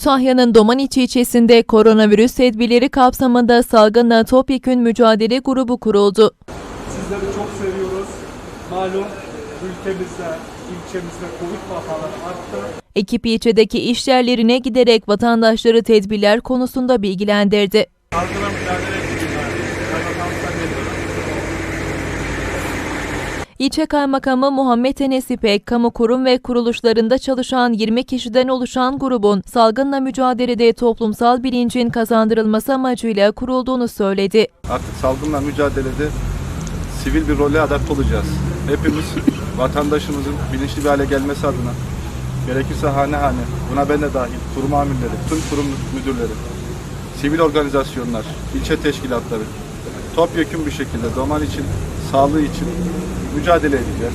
Kütahya'nın Domaniçi ilçesinde koronavirüs tedbirleri kapsamında salgınla topyekün mücadele grubu kuruldu. Sizleri çok seviyoruz. Malum ülkemizde, ilçemizde Covid vakaları arttı. Ekip ilçedeki iş yerlerine giderek vatandaşları tedbirler konusunda bilgilendirdi. Salgına mücadele için kaymakamlıktan geliyoruz. İlçe Kaymakamı Muhammed Enes İpek, kamu kurum ve kuruluşlarında çalışan 20 kişiden oluşan grubun salgınla mücadelede toplumsal bilincin kazandırılması amacıyla kurulduğunu söyledi. Artık salgınla mücadelede sivil bir role adapte olacağız. Hepimiz vatandaşımızın bilinçli bir hale gelmesi adına gerekirse hane hane, buna ben de dahil, kurum amirleri, tüm kurum müdürleri, sivil organizasyonlar, ilçe teşkilatları topyekun bir şekilde zaman için, sağlığı için mücadele edeceğiz.